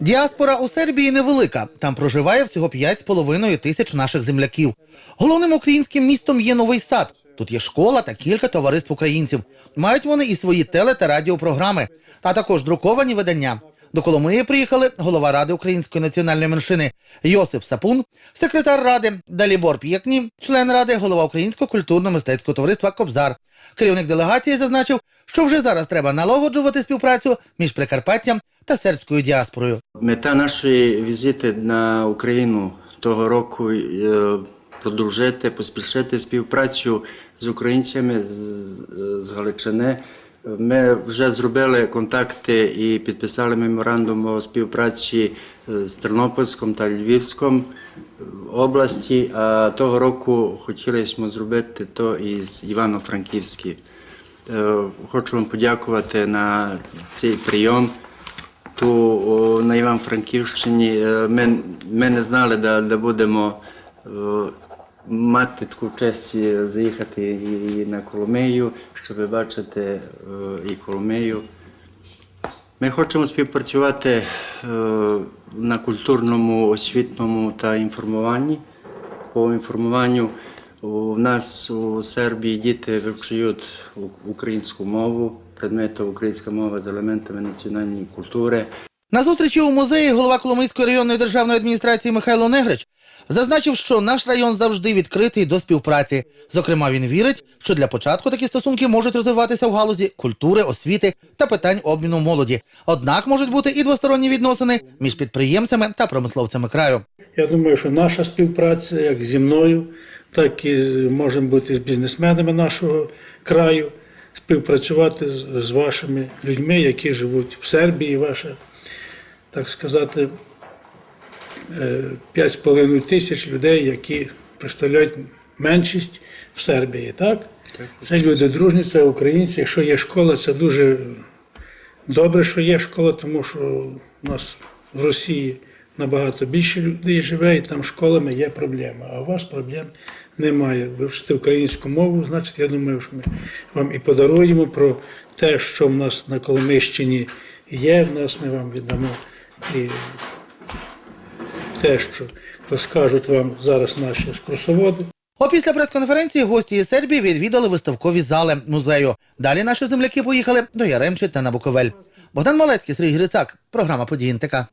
Діаспора у Сербії невелика. Там проживає всього 5,5 тисяч наших земляків. Головним українським містом є Новий Сад. Тут є школа та кілька товариств українців. Мають вони і свої теле та радіопрограми, а також друковані видання. До Коломиї приїхали голова Ради української національної меншини Йосип Сапун, секретар ради Далібор П'єкні, член ради, голова Українського культурно-мистецького товариства Кобзар. Керівник делегації зазначив, що вже зараз треба налагоджувати співпрацю між Прикарпаттям та сербською діаспорою. Мета нашої візити на Україну того року е, продовжити, поспішити співпрацю з українцями з, Галичини. Ми вже зробили контакти і підписали меморандум о співпраці з Тернопільськом та Львівськом області. А того року хотіли зробити то і з Івано-Франківським. Е, Хочу вам подякувати на цей прийом. То на Івано-Франківщині е, ми, ми не знали, де, де будемо е, мати таку честь заїхати і, на Коломию, щоб бачити е, і Коломию. Ми хочемо співпрацювати е, на культурному, освітному та інформуванні. По інформуванню у нас у Сербії діти вивчають українську мову, предмети українська мова з елементами національної культури. На зустрічі у музеї голова Коломийської районної державної адміністрації Михайло Негрич зазначив, що наш район завжди відкритий до співпраці. Зокрема, він вірить, що для початку такі стосунки можуть розвиватися в галузі культури, освіти та питань обміну молоді. Однак можуть бути і двосторонні відносини між підприємцями та промисловцями краю. Я думаю, що наша співпраця як зі мною, так і можемо бути з бізнесменами нашого краю, співпрацювати з- вашими людьми, які живуть в Сербії, ваша, так сказати, е, 5,5 тисяч людей, які представляють меншість в Сербії. Так? Це люди дружні, це українці. Якщо є школа, це дуже Добре, що є школа, тому що у нас в Росії набагато більше людей живе, і там школами є проблема. А у вас проблем немає. Вивчити українську мову, значить, я думаю, що ми вам і подаруємо про те, що в нас на Коломийщині є. В нас ми вам віддамо і те, що розкажуть вам зараз наші екскурсоводи. Опісля прес-конференції гості із Сербії відвідали виставкові зали музею. Далі наші земляки поїхали до Яремчі та на Буковель. Богдан Малецький, Сергій Грицак. Програма «Події НТК».